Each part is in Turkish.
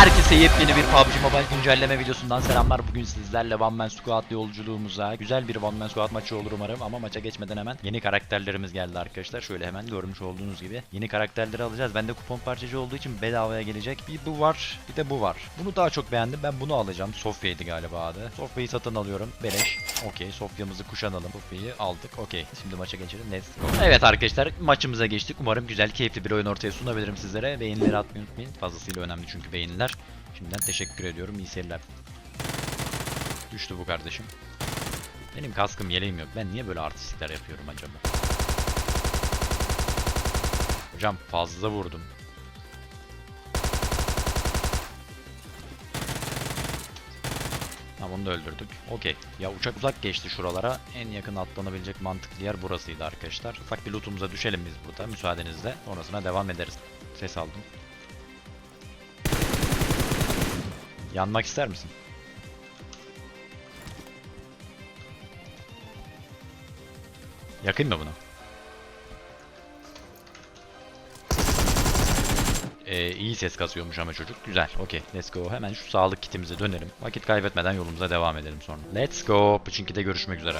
Herkese yepyeni bir PUBG Mobile güncelleme videosundan selamlar. Bugün sizlerle One Man Squad yolculuğumuza güzel bir One Man Squad maçı olur umarım ama maça geçmeden hemen yeni karakterlerimiz geldi arkadaşlar. Şöyle hemen görmüş olduğunuz gibi yeni karakterleri alacağız. Bende kupon parçacı olduğu için bedavaya gelecek. Bir bu var, bir de bu var. Bunu daha çok beğendim. Ben bunu alacağım. Sofya'ydı galiba adı. Sofya'yı satın alıyorum. Beleş. Okey. Sofya'mızı kuşanalım. Sofya'yı aldık. Okey. Şimdi maça geçelim. Let's go. Evet arkadaşlar maçımıza geçtik. Umarım güzel, keyifli bir oyun ortaya sunabilirim sizlere. Beğenileri atmayı unutmayın. Fazlasıyla önemli çünkü beğeniler. Şimdiden teşekkür ediyorum. İyi seyirler. Düştü bu kardeşim. Benim kaskım yeleğim yok. Ben niye böyle artistlikler yapıyorum acaba? Hocam fazla vurdum. Tamam onu da öldürdük. Okey. Ya uçak uzak geçti şuralara. En yakın atlanabilecek mantıklı yer burasıydı arkadaşlar. Ufak bir lootumuza düşelim biz burada müsaadenizle. Sonrasına devam ederiz. Ses aldım. Yanmak ister misin? Yakayım mı bunu? Ee, iyi ses kasıyormuş ama çocuk. Güzel. Okey. Let's go. Hemen şu sağlık kitimize dönelim. Vakit kaybetmeden yolumuza devam edelim sonra. Let's go. Pıçınki'de görüşmek üzere.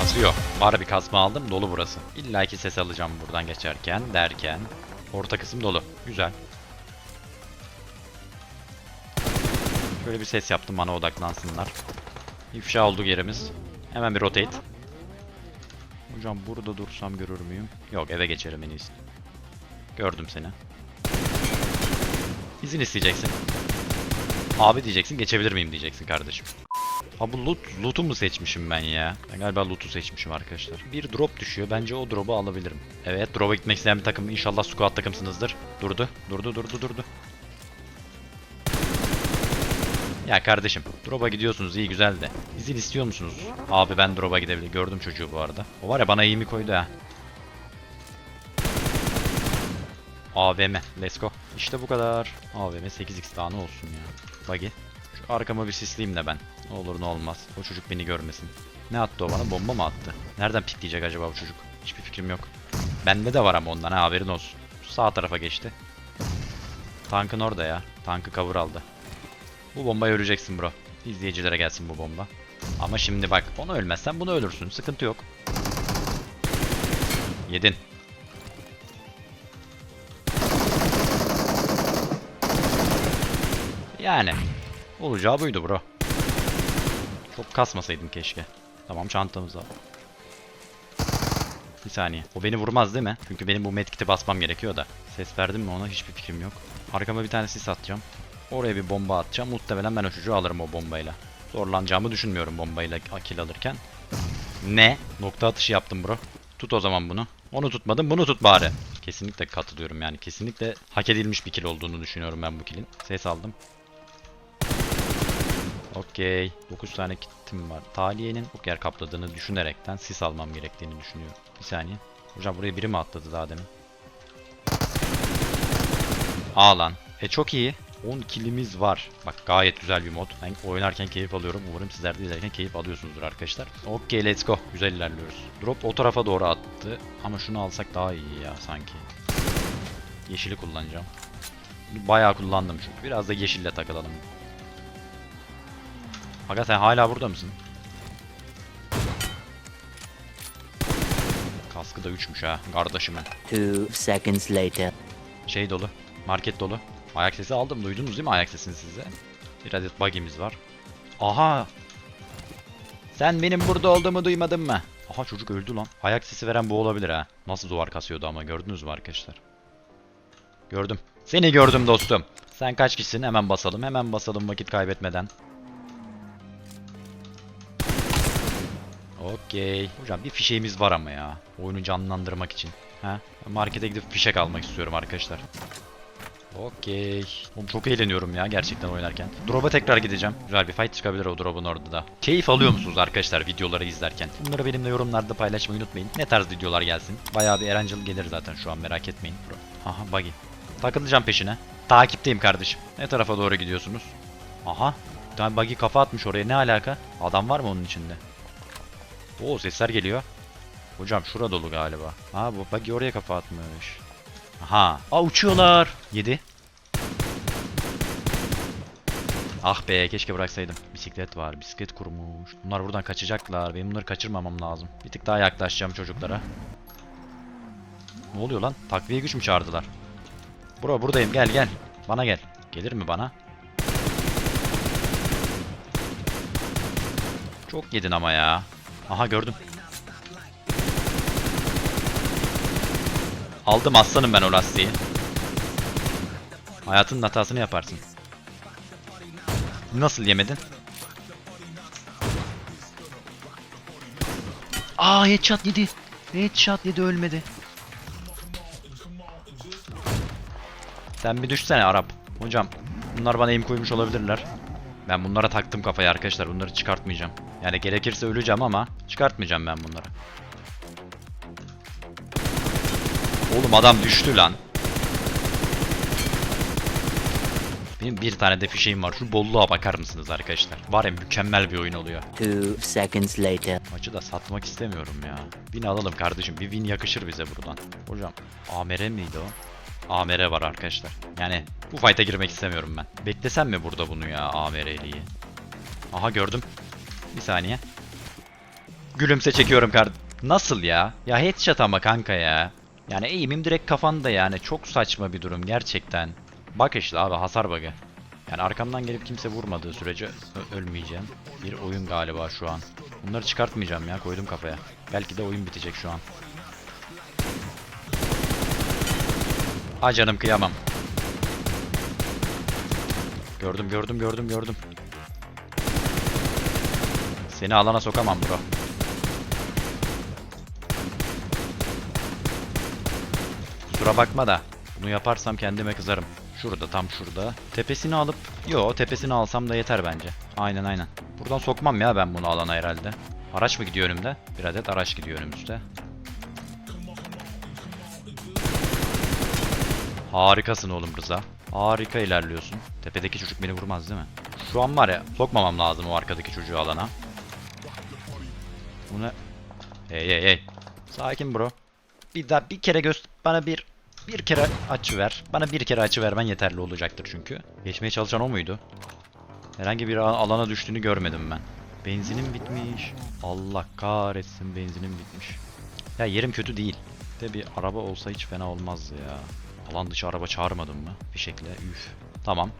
Kasıyor. Var bir kasma aldım. Dolu burası. İlla ki ses alacağım buradan geçerken derken. Orta kısım dolu. Güzel. Şöyle bir ses yaptım bana odaklansınlar. İfşa oldu yerimiz. Hemen bir rotate. Hocam burada dursam görür müyüm? Yok eve geçerim en iyisi. Gördüm seni. İzin isteyeceksin. Abi diyeceksin geçebilir miyim diyeceksin kardeşim. Ha bu loot, loot'u mu seçmişim ben ya? Ben galiba loot'u seçmişim arkadaşlar. Bir drop düşüyor. Bence o drop'u alabilirim. Evet drop'a gitmek isteyen bir takım. İnşallah squad takımsınızdır. Durdu. Durdu durdu durdu. Ya kardeşim drop'a gidiyorsunuz iyi güzel de. İzin istiyor musunuz? Abi ben drop'a gidebilirim. Gördüm çocuğu bu arada. O var ya bana iyi mi koydu ha. AVM. Let's go. İşte bu kadar. AVM 8x daha olsun ya. Buggy. Şu arkama bir sisleyeyim de ben. Ne olur ne olmaz. O çocuk beni görmesin. Ne attı o bana? Bomba mı attı? Nereden pikleyecek acaba bu çocuk? Hiçbir fikrim yok. Bende de var ama ondan ha haberin olsun. Sağ tarafa geçti. Tankın orada ya. Tankı cover aldı. Bu bombaya öleceksin bro. İzleyicilere gelsin bu bomba. Ama şimdi bak onu ölmezsen bunu ölürsün. Sıkıntı yok. Yedin. Yani. Olacağı buydu bro. Çok kasmasaydım keşke. Tamam çantamız var. Bir saniye. O beni vurmaz değil mi? Çünkü benim bu medkit'i basmam gerekiyor da. Ses verdim mi ona hiçbir fikrim yok. Arkama bir tane sis atacağım. Oraya bir bomba atacağım. Muhtemelen ben o çocuğu alırım o bombayla. Zorlanacağımı düşünmüyorum bombayla kill alırken. Ne? Nokta atışı yaptım bro. Tut o zaman bunu. Onu tutmadım bunu tut bari. Kesinlikle katılıyorum yani. Kesinlikle hak edilmiş bir kill olduğunu düşünüyorum ben bu killin. Ses aldım. Okey. 9 tane kitim var. Taliyenin çok yer kapladığını düşünerekten sis almam gerektiğini düşünüyorum. Bir saniye. Hocam buraya biri mi atladı daha demin? Aa lan. E çok iyi. 10 kilimiz var. Bak gayet güzel bir mod. Ben oynarken keyif alıyorum. Umarım sizler de izlerken keyif alıyorsunuzdur arkadaşlar. Okey let's go. Güzel ilerliyoruz. Drop o tarafa doğru attı. Ama şunu alsak daha iyi ya sanki. Yeşili kullanacağım. Bayağı kullandım çünkü. Biraz da yeşille takılalım. Aga sen hala burada mısın? Kaskı da 3'müş ha kardeşimin. Two seconds later. Şey dolu. Market dolu. Ayak sesi aldım. Duydunuz değil mi ayak sesini size? Bir adet buggy'miz var. Aha! Sen benim burada olduğumu duymadın mı? Aha çocuk öldü lan. Ayak sesi veren bu olabilir ha. Nasıl duvar kasıyordu ama gördünüz mü arkadaşlar? Gördüm. Seni gördüm dostum. Sen kaç kişisin? Hemen basalım. Hemen basalım vakit kaybetmeden. Okey. Hocam bir fişeğimiz var ama ya. Oyunu canlandırmak için. Ha? Markete gidip fişek almak istiyorum arkadaşlar. Okey. Çok eğleniyorum ya gerçekten oynarken. Drop'a tekrar gideceğim. Güzel bir fight çıkabilir o drop'un orada da. Keyif alıyor musunuz arkadaşlar videoları izlerken? Bunları benimle yorumlarda paylaşmayı unutmayın. Ne tarz videolar gelsin? Bayağı bir eğlenceli gelir zaten şu an merak etmeyin. Aha buggy. Takılacağım peşine. Takipteyim kardeşim. Ne tarafa doğru gidiyorsunuz? Aha. Bir tane buggy kafa atmış oraya. Ne alaka? Adam var mı onun içinde? Oo sesler geliyor. Hocam şura dolu galiba. Ha bu buggy oraya kafa atmış. Aha. Aa uçuyorlar. 7. Ah be keşke bıraksaydım. Bisiklet var. Bisiklet kurmuş. Bunlar buradan kaçacaklar. Benim bunları kaçırmamam lazım. Bir tık daha yaklaşacağım çocuklara. Ne oluyor lan? Takviye güç mü çağırdılar? Bro buradayım gel gel. Bana gel. Gelir mi bana? Çok yedin ama ya. Aha gördüm. Aldım aslanım ben o lastiği. Hayatının hatasını yaparsın. Nasıl yemedin? Aa headshot yedi. Headshot yedi ölmedi. Sen bir düşsene Arap. Hocam bunlar bana aim koymuş olabilirler. Ben bunlara taktım kafayı arkadaşlar. Bunları çıkartmayacağım. Yani gerekirse öleceğim ama çıkartmayacağım ben bunları. Oğlum adam düştü lan. Benim bir tane de fişeğim var. Şu bolluğa bakar mısınız arkadaşlar? Var ya mükemmel bir oyun oluyor. Two seconds later. Maçı da satmak istemiyorum ya. Win alalım kardeşim. Bir win yakışır bize buradan. Hocam AMR miydi o? AMR var arkadaşlar. Yani bu fight'a girmek istemiyorum ben. Beklesem mi burada bunu ya AMR'liyi? Aha gördüm. Bir saniye. Gülümse çekiyorum kard. Nasıl ya? Ya headshot ama kanka ya. Yani eğimim direkt kafanda yani. Çok saçma bir durum gerçekten. Bak işte abi hasar bug'ı. Yani arkamdan gelip kimse vurmadığı sürece ölmeyeceğim. Bir oyun galiba şu an. Bunları çıkartmayacağım ya koydum kafaya. Belki de oyun bitecek şu an. Ha canım kıyamam. Gördüm gördüm gördüm gördüm. Seni alana sokamam bro. Kusura bakma da bunu yaparsam kendime kızarım. Şurada tam şurada. Tepesini alıp yo tepesini alsam da yeter bence. Aynen aynen. Buradan sokmam ya ben bunu alana herhalde. Araç mı gidiyor önümde? Bir adet araç gidiyor önümüzde. Harikasın oğlum Rıza. Harika ilerliyorsun. Tepedeki çocuk beni vurmaz değil mi? Şu an var ya sokmamam lazım o arkadaki çocuğu alana. Bu ne? Hey hey hey. Sakin bro. Bir daha bir kere göz bana bir bir kere açı ver. Bana bir kere açı vermen yeterli olacaktır çünkü. Geçmeye çalışan o muydu? Herhangi bir alana düştüğünü görmedim ben. Benzinim bitmiş. Allah kahretsin benzinim bitmiş. Ya yerim kötü değil. De bir araba olsa hiç fena olmazdı ya. Alan dışı araba çağırmadım mı? Bir şekilde üf. Tamam.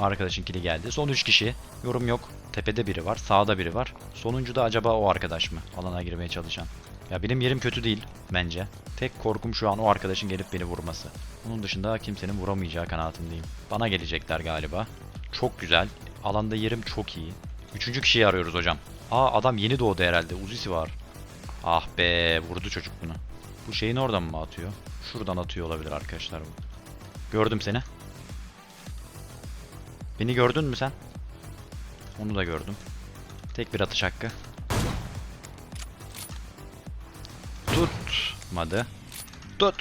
Arkadaşın kili geldi. Son 3 kişi. Yorum yok. Tepede biri var. Sağda biri var. Sonuncu da acaba o arkadaş mı? Alana girmeye çalışan. Ya benim yerim kötü değil bence. Tek korkum şu an o arkadaşın gelip beni vurması. Onun dışında kimsenin vuramayacağı kanaatindeyim. Bana gelecekler galiba. Çok güzel. Alanda yerim çok iyi. Üçüncü kişiyi arıyoruz hocam. Aa adam yeni doğdu herhalde. Uzisi var. Ah be vurdu çocuk bunu. Bu şeyin oradan mı atıyor? Şuradan atıyor olabilir arkadaşlar bu. Gördüm seni. Beni gördün mü sen? Onu da gördüm. Tek bir atış hakkı. Tutmadı. Tut.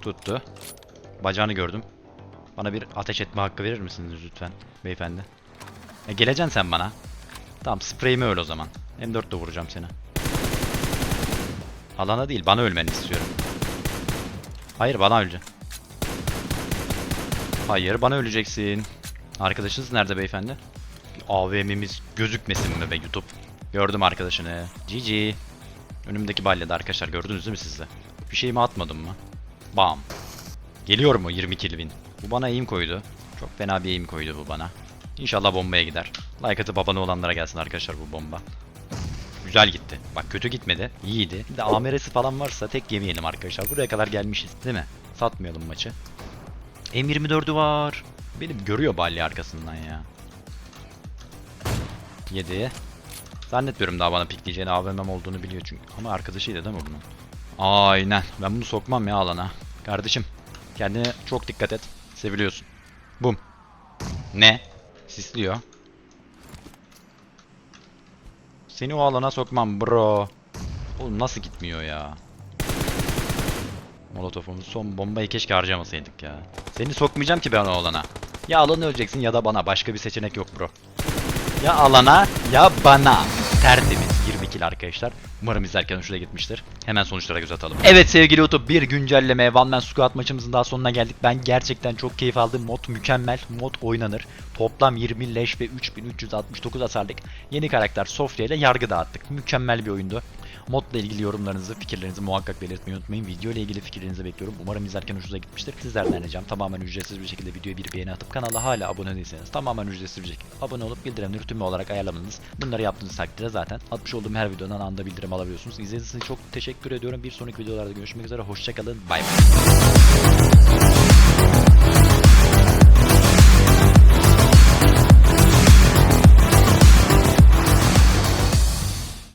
Tuttu. Bacağını gördüm. Bana bir ateş etme hakkı verir misiniz lütfen beyefendi? E, geleceksin sen bana. Tamam spreyimi öl o zaman. M4 de vuracağım seni. Alana değil bana ölmeni istiyorum. Hayır bana öleceksin. Hayır bana öleceksin. Arkadaşınız nerede beyefendi? AVM'miz gözükmesin mi be YouTube? Gördüm arkadaşını. GG. Önümdeki balyada arkadaşlar gördünüz değil mi siz de? Bir şeyimi atmadım mı? Bam. Geliyor mu 20 kill win? Bu bana aim koydu. Çok fena bir aim koydu bu bana. İnşallah bombaya gider. Like atıp abone olanlara gelsin arkadaşlar bu bomba. Güzel gitti. Bak kötü gitmedi. İyiydi. Bir de AMR'si falan varsa tek yemeyelim arkadaşlar. Buraya kadar gelmişiz değil mi? Satmayalım maçı. M24'ü var. Benim görüyor balya arkasından ya. 7. Zannetmiyorum daha bana pikleyeceğini AVM'm olduğunu biliyor çünkü. Ama arkadaşıydı değil mi bunun? Aynen. Ben bunu sokmam ya alana. Kardeşim kendine çok dikkat et. Seviliyorsun. Bum. Ne? Sisliyor. Seni o alana sokmam bro. Oğlum nasıl gitmiyor ya? Molotofumuz son bombayı keşke harcamasaydık ya. Seni sokmayacağım ki ben o alana. Ya alanı öleceksin ya da bana. Başka bir seçenek yok bro. Ya alana ya bana. Tertemiz 20 kill arkadaşlar. Umarım izlerken hoşuna gitmiştir. Hemen sonuçlara göz atalım. Evet sevgili YouTube bir güncelleme One Man Squad maçımızın daha sonuna geldik. Ben gerçekten çok keyif aldım. Mod mükemmel. Mod oynanır. Toplam 20 leş ve 3369 hasarlık yeni karakter Sofya ile yargı dağıttık. Mükemmel bir oyundu. Modla ilgili yorumlarınızı, fikirlerinizi muhakkak belirtmeyi unutmayın. Video ile ilgili fikirlerinizi bekliyorum. Umarım izlerken hoşunuza gitmiştir. Sizlerden ricam tamamen ücretsiz bir şekilde videoya bir beğeni atıp kanala hala abone değilseniz tamamen ücretsiz bir şekilde abone olup bildirimleri tümü olarak ayarlamanız. Bunları yaptığınız takdirde zaten atmış olduğum her videodan anında bildirim alabiliyorsunuz. İzlediğiniz için çok teşekkür ediyorum. Bir sonraki videolarda görüşmek üzere. Hoşçakalın. Bay bay.